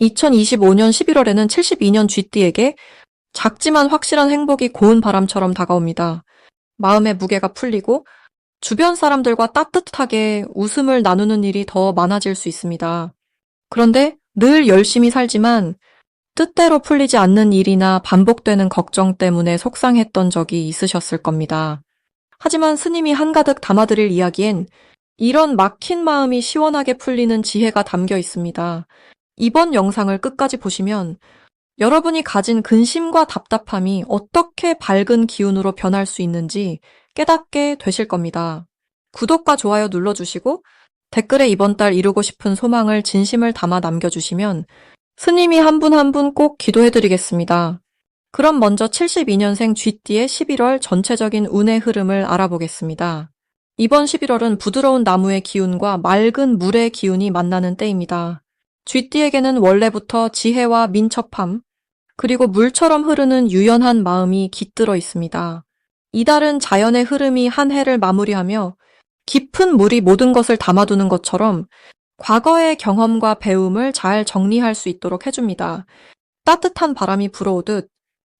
2025년 11월에는 72년 쥐띠에게 작지만 확실한 행복이 고운 바람처럼 다가옵니다. 마음의 무게가 풀리고 주변 사람들과 따뜻하게 웃음을 나누는 일이 더 많아질 수 있습니다. 그런데 늘 열심히 살지만 뜻대로 풀리지 않는 일이나 반복되는 걱정 때문에 속상했던 적이 있으셨을 겁니다. 하지만 스님이 한가득 담아드릴 이야기엔 이런 막힌 마음이 시원하게 풀리는 지혜가 담겨 있습니다. 이번 영상을 끝까지 보시면 여러분이 가진 근심과 답답함이 어떻게 밝은 기운으로 변할 수 있는지 깨닫게 되실 겁니다. 구독과 좋아요 눌러주시고 댓글에 이번 달 이루고 싶은 소망을 진심을 담아 남겨주시면 스님이 한 분 한 분 꼭 기도해드리겠습니다. 그럼 먼저 72년생 쥐띠의 11월 전체적인 운의 흐름을 알아보겠습니다. 이번 11월은 부드러운 나무의 기운과 맑은 물의 기운이 만나는 때입니다. 쥐띠에게는 원래부터 지혜와 민첩함, 그리고 물처럼 흐르는 유연한 마음이 깃들어 있습니다. 이달은 자연의 흐름이 한 해를 마무리하며 깊은 물이 모든 것을 담아두는 것처럼 과거의 경험과 배움을 잘 정리할 수 있도록 해줍니다. 따뜻한 바람이 불어오듯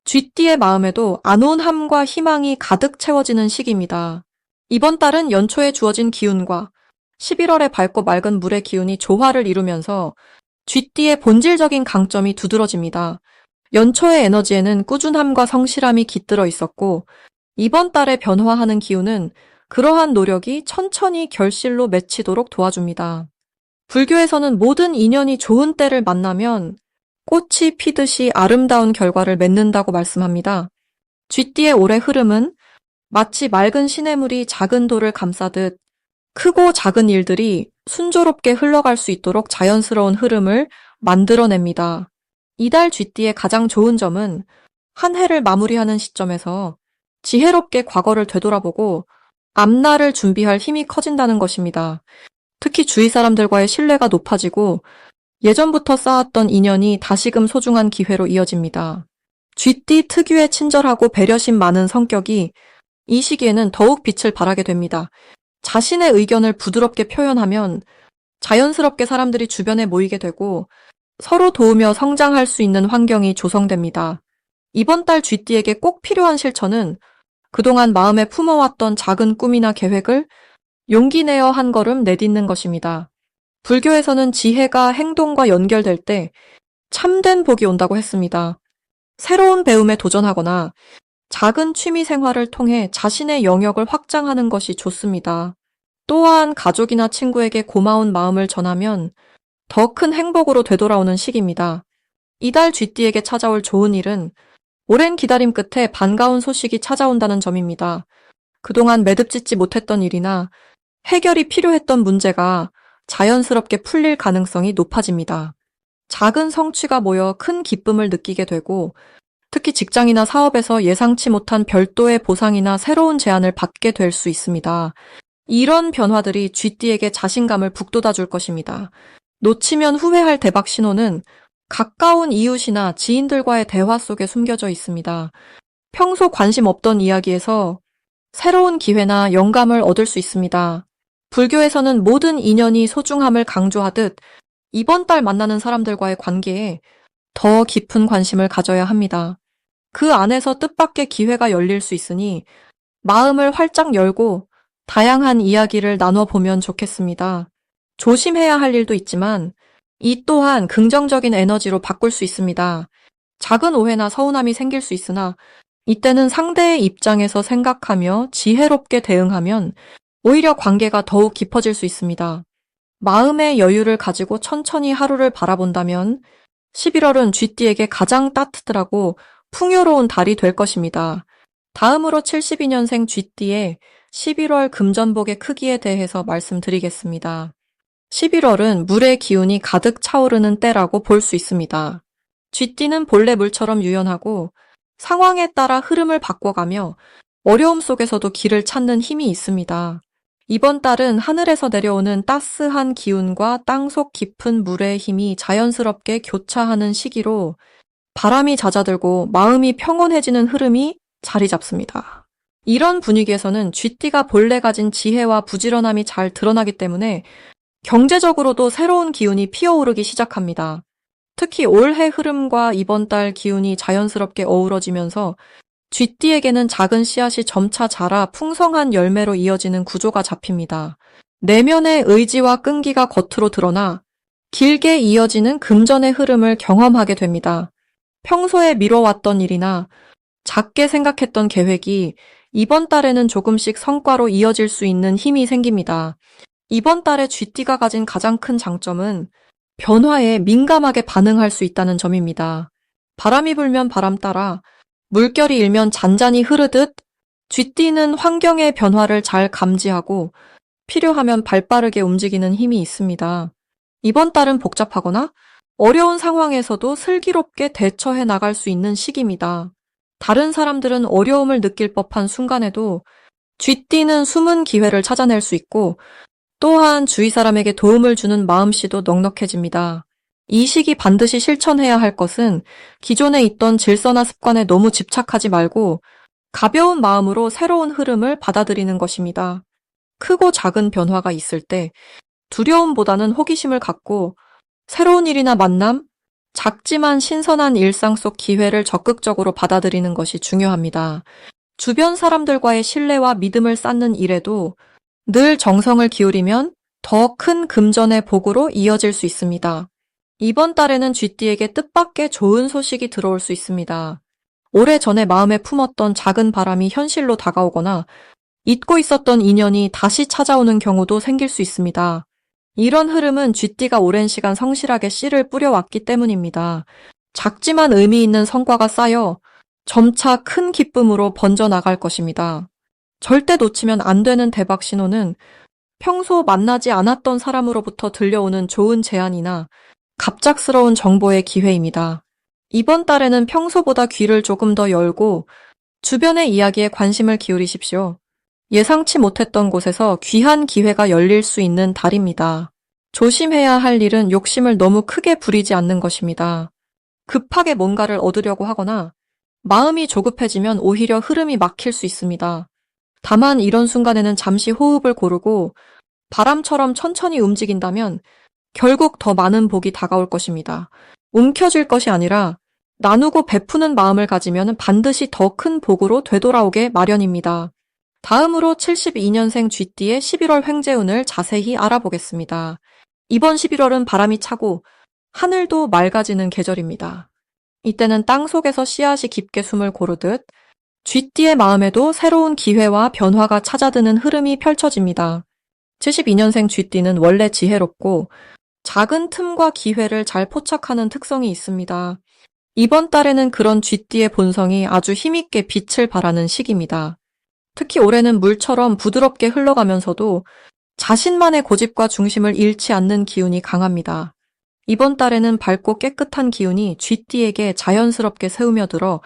쥐띠의 마음에도 안온함과 희망이 가득 채워지는 시기입니다. 이번 달은 연초에 주어진 기운과 11월에 밝고 맑은 물의 기운이 조화를 이루면서 쥐띠의 본질적인 강점이 두드러집니다. 연초의 에너지에는 꾸준함과 성실함이 깃들어 있었고 이번 달에 변화하는 기운은 그러한 노력이 천천히 결실로 맺히도록 도와줍니다. 불교에서는 모든 인연이 좋은 때를 만나면 꽃이 피듯이 아름다운 결과를 맺는다고 말씀합니다. 쥐띠의 올해 흐름은 마치 맑은 시냇물이 작은 돌을 감싸듯 크고 작은 일들이 순조롭게 흘러갈 수 있도록 자연스러운 흐름을 만들어냅니다. 이달 쥐띠의 가장 좋은 점은 한 해를 마무리하는 시점에서 지혜롭게 과거를 되돌아보고 앞날을 준비할 힘이 커진다는 것입니다. 특히 주위 사람들과의 신뢰가 높아지고 예전부터 쌓았던 인연이 다시금 소중한 기회로 이어집니다. 쥐띠 특유의 친절하고 배려심 많은 성격이 이 시기에는 더욱 빛을 발하게 됩니다. 자신의 의견을 부드럽게 표현하면 자연스럽게 사람들이 주변에 모이게 되고 서로 도우며 성장할 수 있는 환경이 조성됩니다. 이번 달 쥐띠에게 꼭 필요한 실천은 그동안 마음에 품어왔던 작은 꿈이나 계획을 용기 내어 한 걸음 내딛는 것입니다. 불교에서는 지혜가 행동과 연결될 때 참된 복이 온다고 했습니다. 새로운 배움에 도전하거나 작은 취미 생활을 통해 자신의 영역을 확장하는 것이 좋습니다. 또한 가족이나 친구에게 고마운 마음을 전하면 더 큰 행복으로 되돌아오는 시기입니다. 이달 쥐띠에게 찾아올 좋은 일은 오랜 기다림 끝에 반가운 소식이 찾아온다는 점입니다. 그동안 매듭짓지 못했던 일이나 해결이 필요했던 문제가 자연스럽게 풀릴 가능성이 높아집니다. 작은 성취가 모여 큰 기쁨을 느끼게 되고 특히 직장이나 사업에서 예상치 못한 별도의 보상이나 새로운 제안을 받게 될 수 있습니다. 이런 변화들이 쥐띠에게 자신감을 북돋아 줄 것입니다. 놓치면 후회할 대박 신호는 가까운 이웃이나 지인들과의 대화 속에 숨겨져 있습니다. 평소 관심 없던 이야기에서 새로운 기회나 영감을 얻을 수 있습니다. 불교에서는 모든 인연이 소중함을 강조하듯 이번 달 만나는 사람들과의 관계에 더 깊은 관심을 가져야 합니다. 그 안에서 뜻밖의 기회가 열릴 수 있으니 마음을 활짝 열고 다양한 이야기를 나눠보면 좋겠습니다. 조심해야 할 일도 있지만 이 또한 긍정적인 에너지로 바꿀 수 있습니다. 작은 오해나 서운함이 생길 수 있으나 이때는 상대의 입장에서 생각하며 지혜롭게 대응하면 오히려 관계가 더욱 깊어질 수 있습니다. 마음의 여유를 가지고 천천히 하루를 바라본다면 11월은 쥐띠에게 가장 따뜻하고 풍요로운 달이 될 것입니다. 다음으로 72년생 쥐띠의 11월 금전복의 크기에 대해서 말씀드리겠습니다. 11월은 물의 기운이 가득 차오르는 때라고 볼 수 있습니다. 쥐띠는 본래 물처럼 유연하고 상황에 따라 흐름을 바꿔가며 어려움 속에서도 길을 찾는 힘이 있습니다. 이번 달은 하늘에서 내려오는 따스한 기운과 땅속 깊은 물의 힘이 자연스럽게 교차하는 시기로 바람이 잦아들고 마음이 평온해지는 흐름이 자리 잡습니다. 이런 분위기에서는 쥐띠가 본래 가진 지혜와 부지런함이 잘 드러나기 때문에 경제적으로도 새로운 기운이 피어오르기 시작합니다. 특히 올해 흐름과 이번 달 기운이 자연스럽게 어우러지면서 쥐띠에게는 작은 씨앗이 점차 자라 풍성한 열매로 이어지는 구조가 잡힙니다. 내면의 의지와 끈기가 겉으로 드러나 길게 이어지는 금전의 흐름을 경험하게 됩니다. 평소에 미뤄왔던 일이나 작게 생각했던 계획이 이번 달에는 조금씩 성과로 이어질 수 있는 힘이 생깁니다. 이번 달에 쥐띠가 가진 가장 큰 장점은 변화에 민감하게 반응할 수 있다는 점입니다. 바람이 불면 바람 따라 물결이 일면 잔잔히 흐르듯 쥐띠는 환경의 변화를 잘 감지하고 필요하면 발빠르게 움직이는 힘이 있습니다. 이번 달은 복잡하거나 어려운 상황에서도 슬기롭게 대처해 나갈 수 있는 시기입니다. 다른 사람들은 어려움을 느낄 법한 순간에도 쥐띠는 숨은 기회를 찾아낼 수 있고 또한 주위 사람에게 도움을 주는 마음씨도 넉넉해집니다. 이 시기 반드시 실천해야 할 것은 기존에 있던 질서나 습관에 너무 집착하지 말고 가벼운 마음으로 새로운 흐름을 받아들이는 것입니다. 크고 작은 변화가 있을 때 두려움보다는 호기심을 갖고 새로운 일이나 만남, 작지만 신선한 일상 속 기회를 적극적으로 받아들이는 것이 중요합니다. 주변 사람들과의 신뢰와 믿음을 쌓는 일에도 늘 정성을 기울이면 더 큰 금전의 복으로 이어질 수 있습니다. 이번 달에는 쥐띠에게 뜻밖의 좋은 소식이 들어올 수 있습니다. 오래 전에 마음에 품었던 작은 바람이 현실로 다가오거나 잊고 있었던 인연이 다시 찾아오는 경우도 생길 수 있습니다. 이런 흐름은 쥐띠가 오랜 시간 성실하게 씨를 뿌려왔기 때문입니다. 작지만 의미 있는 성과가 쌓여 점차 큰 기쁨으로 번져나갈 것입니다. 절대 놓치면 안 되는 대박 신호는 평소 만나지 않았던 사람으로부터 들려오는 좋은 제안이나 갑작스러운 정보의 기회입니다. 이번 달에는 평소보다 귀를 조금 더 열고 주변의 이야기에 관심을 기울이십시오. 예상치 못했던 곳에서 귀한 기회가 열릴 수 있는 달입니다. 조심해야 할 일은 욕심을 너무 크게 부리지 않는 것입니다. 급하게 뭔가를 얻으려고 하거나 마음이 조급해지면 오히려 흐름이 막힐 수 있습니다. 다만 이런 순간에는 잠시 호흡을 고르고 바람처럼 천천히 움직인다면 결국 더 많은 복이 다가올 것입니다. 움켜쥘 것이 아니라 나누고 베푸는 마음을 가지면 반드시 더 큰 복으로 되돌아오게 마련입니다. 다음으로 72년생 쥐띠의 11월 횡재운을 자세히 알아보겠습니다. 이번 11월은 바람이 차고 하늘도 맑아지는 계절입니다. 이때는 땅 속에서 씨앗이 깊게 숨을 고르듯 쥐띠의 마음에도 새로운 기회와 변화가 찾아드는 흐름이 펼쳐집니다. 72년생 쥐띠는 원래 지혜롭고 작은 틈과 기회를 잘 포착하는 특성이 있습니다. 이번 달에는 그런 쥐띠의 본성이 아주 힘있게 빛을 발하는 시기입니다. 특히 올해는 물처럼 부드럽게 흘러가면서도 자신만의 고집과 중심을 잃지 않는 기운이 강합니다. 이번 달에는 밝고 깨끗한 기운이 쥐띠에게 자연스럽게 세우며들어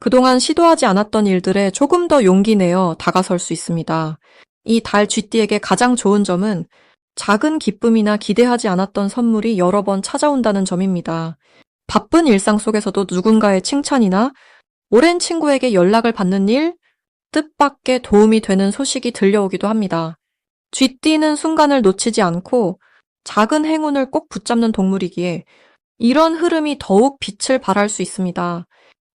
그동안 시도하지 않았던 일들에 조금 더 용기 내어 다가설 수 있습니다. 이 달 쥐띠에게 가장 좋은 점은 작은 기쁨이나 기대하지 않았던 선물이 여러 번 찾아온다는 점입니다. 바쁜 일상 속에서도 누군가의 칭찬이나 오랜 친구에게 연락을 받는 일, 뜻밖의 도움이 되는 소식이 들려오기도 합니다. 쥐띠는 순간을 놓치지 않고 작은 행운을 꼭 붙잡는 동물이기에 이런 흐름이 더욱 빛을 발할 수 있습니다.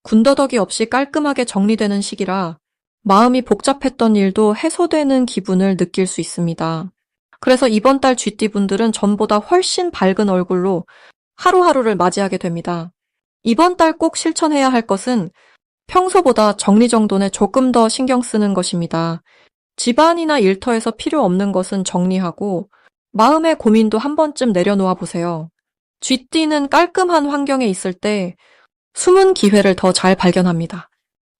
군더더기 없이 깔끔하게 정리되는 시기라 마음이 복잡했던 일도 해소되는 기분을 느낄 수 있습니다. 그래서 이번 달 쥐띠분들은 전보다 훨씬 밝은 얼굴로 하루하루를 맞이하게 됩니다. 이번 달 꼭 실천해야 할 것은 평소보다 정리정돈에 조금 더 신경 쓰는 것입니다. 집안이나 일터에서 필요 없는 것은 정리하고 마음의 고민도 한 번쯤 내려놓아 보세요. 쥐띠는 깔끔한 환경에 있을 때 숨은 기회를 더 잘 발견합니다.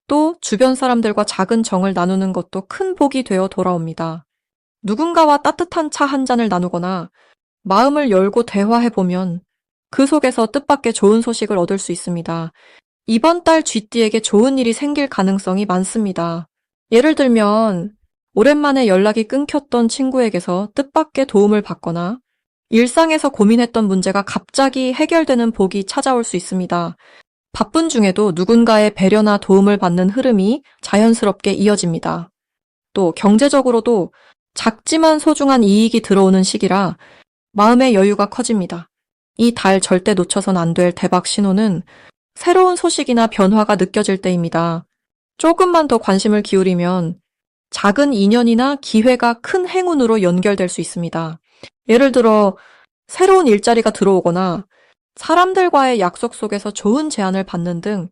또 주변 사람들과 작은 정을 나누는 것도 큰 복이 되어 돌아옵니다. 누군가와 따뜻한 차 한 잔을 나누거나 마음을 열고 대화해 보면 그 속에서 뜻밖의 좋은 소식을 얻을 수 있습니다. 이번 달 쥐띠에게 좋은 일이 생길 가능성이 많습니다. 예를 들면 오랜만에 연락이 끊겼던 친구에게서 뜻밖의 도움을 받거나 일상에서 고민했던 문제가 갑자기 해결되는 복이 찾아올 수 있습니다. 바쁜 중에도 누군가의 배려나 도움을 받는 흐름이 자연스럽게 이어집니다. 또 경제적으로도 작지만 소중한 이익이 들어오는 시기라 마음의 여유가 커집니다. 이 달 절대 놓쳐선 안 될 대박 신호는 새로운 소식이나 변화가 느껴질 때입니다. 조금만 더 관심을 기울이면 작은 인연이나 기회가 큰 행운으로 연결될 수 있습니다. 예를 들어, 새로운 일자리가 들어오거나 사람들과의 약속 속에서 좋은 제안을 받는 등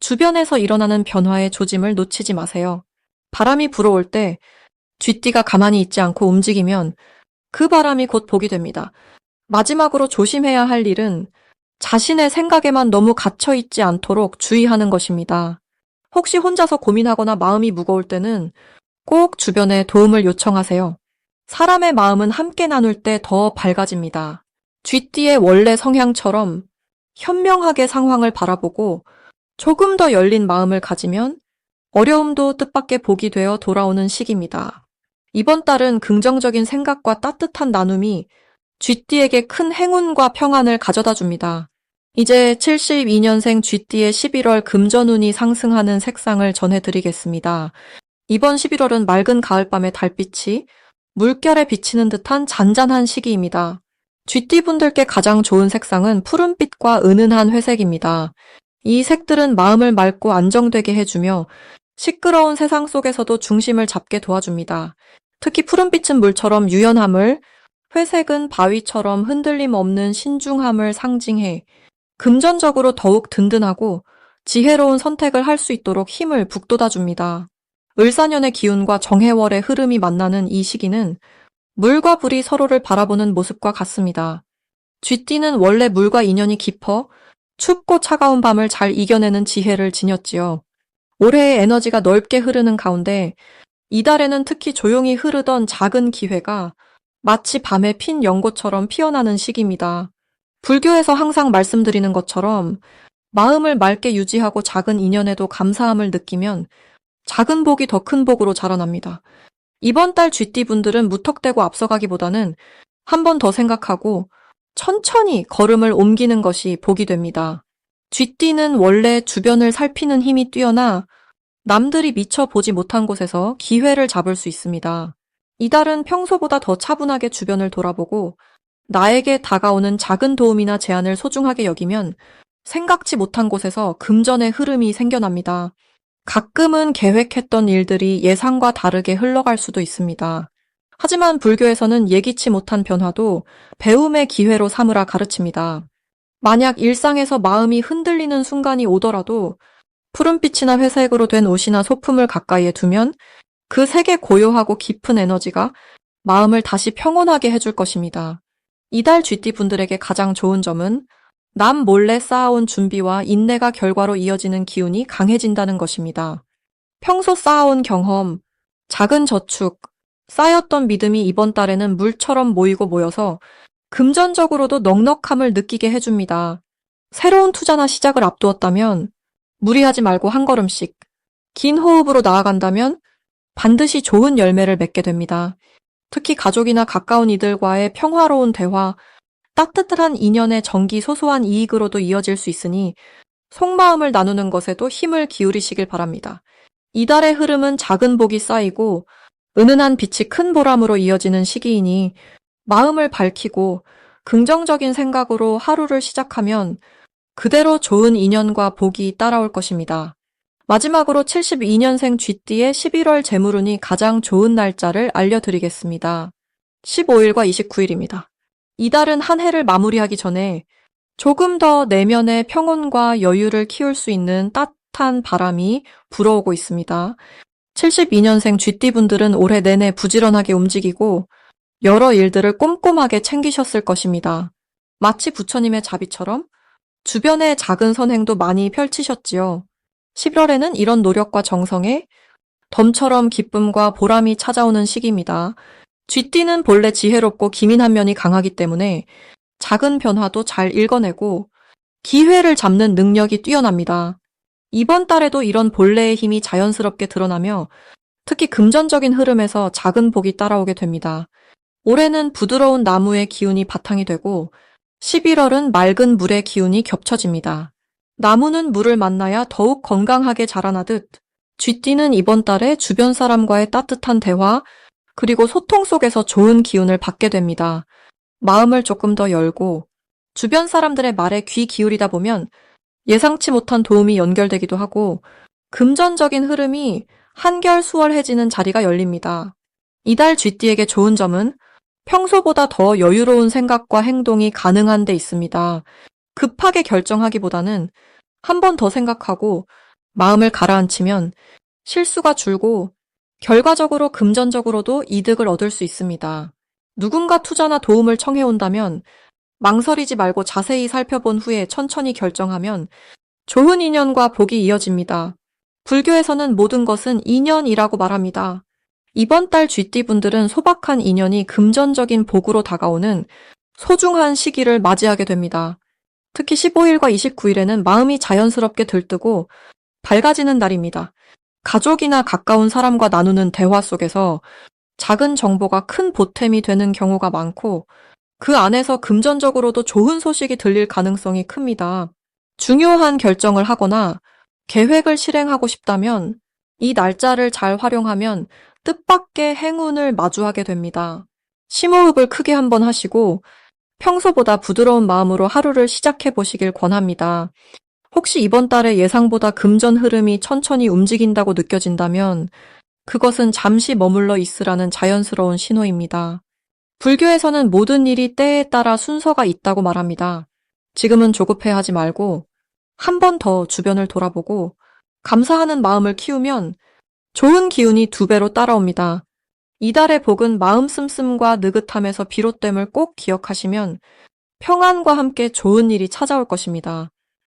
주변에서 일어나는 변화의 조짐을 놓치지 마세요. 바람이 불어올 때 쥐띠가 가만히 있지 않고 움직이면 그 바람이 곧 복이 됩니다. 마지막으로 조심해야 할 일은 자신의 생각에만 너무 갇혀 있지 않도록 주의하는 것입니다. 혹시 혼자서 고민하거나 마음이 무거울 때는 꼭 주변에 도움을 요청하세요. 사람의 마음은 함께 나눌 때 더 밝아집니다. 쥐띠의 원래 성향처럼 현명하게 상황을 바라보고 조금 더 열린 마음을 가지면 어려움도 뜻밖의 복이 되어 돌아오는 시기입니다. 이번 달은 긍정적인 생각과 따뜻한 나눔이 쥐띠에게 큰 행운과 평안을 가져다 줍니다. 이제 72년생 쥐띠의 11월 금전운이 상승하는 색상을 전해드리겠습니다. 이번 11월은 맑은 가을밤의 달빛이 물결에 비치는 듯한 잔잔한 시기입니다. 쥐띠 분들께 가장 좋은 색상은 푸른빛과 은은한 회색입니다. 이 색들은 마음을 맑고 안정되게 해주며 시끄러운 세상 속에서도 중심을 잡게 도와줍니다. 특히 푸른빛은 물처럼 유연함을, 회색은 바위처럼 흔들림 없는 신중함을 상징해 금전적으로 더욱 든든하고 지혜로운 선택을 할 수 있도록 힘을 북돋아 줍니다. 을사년의 기운과 정해월의 흐름이 만나는 이 시기는 물과 불이 서로를 바라보는 모습과 같습니다. 쥐띠는 원래 물과 인연이 깊어 춥고 차가운 밤을 잘 이겨내는 지혜를 지녔지요. 올해의 에너지가 넓게 흐르는 가운데 이달에는 특히 조용히 흐르던 작은 기회가 마치 밤에 핀 연고처럼 피어나는 시기입니다. 불교에서 항상 말씀드리는 것처럼 마음을 맑게 유지하고 작은 인연에도 감사함을 느끼면 작은 복이 더 큰 복으로 자라납니다. 이번 달 쥐띠 분들은 무턱대고 앞서가기보다는 한 번 더 생각하고 천천히 걸음을 옮기는 것이 복이 됩니다. 쥐띠는 원래 주변을 살피는 힘이 뛰어나 남들이 미처 보지 못한 곳에서 기회를 잡을 수 있습니다. 이달은 평소보다 더 차분하게 주변을 돌아보고 나에게 다가오는 작은 도움이나 제안을 소중하게 여기면 생각지 못한 곳에서 금전의 흐름이 생겨납니다. 가끔은 계획했던 일들이 예상과 다르게 흘러갈 수도 있습니다. 하지만 불교에서는 예기치 못한 변화도 배움의 기회로 삼으라 가르칩니다. 만약 일상에서 마음이 흔들리는 순간이 오더라도 푸른빛이나 회색으로 된 옷이나 소품을 가까이에 두면 그 색의 고요하고 깊은 에너지가 마음을 다시 평온하게 해줄 것입니다. 이달 쥐띠 분들에게 가장 좋은 점은 남 몰래 쌓아온 준비와 인내가 결과로 이어지는 기운이 강해진다는 것입니다. 평소 쌓아온 경험, 작은 저축, 쌓였던 믿음이 이번 달에는 물처럼 모이고 모여서 금전적으로도 넉넉함을 느끼게 해줍니다. 새로운 투자나 시작을 앞두었다면 무리하지 말고 한 걸음씩 긴 호흡으로 나아간다면 반드시 좋은 열매를 맺게 됩니다. 특히 가족이나 가까운 이들과의 평화로운 대화, 따뜻한 인연의 정기 소소한 이익으로도 이어질 수 있으니 속마음을 나누는 것에도 힘을 기울이시길 바랍니다. 이달의 흐름은 작은 복이 쌓이고 은은한 빛이 큰 보람으로 이어지는 시기이니 마음을 밝히고 긍정적인 생각으로 하루를 시작하면 그대로 좋은 인연과 복이 따라올 것입니다. 마지막으로 72년생 쥐띠의 11월 재물운이 가장 좋은 날짜를 알려드리겠습니다. 15일과 29일입니다. 이달은 한 해를 마무리하기 전에 조금 더 내면의 평온과 여유를 키울 수 있는 따뜻한 바람이 불어오고 있습니다. 72년생 쥐띠분들은 올해 내내 부지런하게 움직이고 여러 일들을 꼼꼼하게 챙기셨을 것입니다. 마치 부처님의 자비처럼 주변의 작은 선행도 많이 펼치셨지요. 11월에는 이런 노력과 정성에 덤처럼 기쁨과 보람이 찾아오는 시기입니다. 쥐띠는 본래 지혜롭고 기민한 면이 강하기 때문에 작은 변화도 잘 읽어내고 기회를 잡는 능력이 뛰어납니다. 이번 달에도 이런 본래의 힘이 자연스럽게 드러나며 특히 금전적인 흐름에서 작은 복이 따라오게 됩니다. 올해는 부드러운 나무의 기운이 바탕이 되고 11월은 맑은 물의 기운이 겹쳐집니다. 나무는 물을 만나야 더욱 건강하게 자라나듯 쥐띠는 이번 달에 주변 사람과의 따뜻한 대화 그리고 소통 속에서 좋은 기운을 받게 됩니다. 마음을 조금 더 열고 주변 사람들의 말에 귀 기울이다 보면 예상치 못한 도움이 연결되기도 하고 금전적인 흐름이 한결 수월해지는 자리가 열립니다. 이달 쥐띠에게 좋은 점은 평소보다 더 여유로운 생각과 행동이 가능한 데 있습니다. 급하게 결정하기보다는 한 번 더 생각하고 마음을 가라앉히면 실수가 줄고 결과적으로 금전적으로도 이득을 얻을 수 있습니다. 누군가 투자나 도움을 청해온다면 망설이지 말고 자세히 살펴본 후에 천천히 결정하면 좋은 인연과 복이 이어집니다. 불교에서는 모든 것은 인연이라고 말합니다. 이번 달 쥐띠 분들은 소박한 인연이 금전적인 복으로 다가오는 소중한 시기를 맞이하게 됩니다. 특히 15일과 29일에는 마음이 자연스럽게 들뜨고 밝아지는 날입니다. 가족이나 가까운 사람과 나누는 대화 속에서 작은 정보가 큰 보탬이 되는 경우가 많고 그 안에서 금전적으로도 좋은 소식이 들릴 가능성이 큽니다. 중요한 결정을 하거나 계획을 실행하고 싶다면 이 날짜를 잘 활용하면 뜻밖의 행운을 마주하게 됩니다. 심호흡을 크게 한번 하시고 평소보다 부드러운 마음으로 하루를 시작해 보시길 권합니다. 혹시 이번 달에 예상보다 금전 흐름이 천천히 움직인다고 느껴진다면 그것은 잠시 머물러 있으라는 자연스러운 신호입니다. 불교에서는 모든 일이 때에 따라 순서가 있다고 말합니다. 지금은 조급해 하지 말고 한 번 더 주변을 돌아보고 감사하는 마음을 키우면 좋은 기운이 두 배로 따라옵니다. 이달의 복은 마음 씀씀과 느긋함에서 비롯됨을 꼭 기억하시면 평안과 함께 좋은 일이 찾아올 것입니다.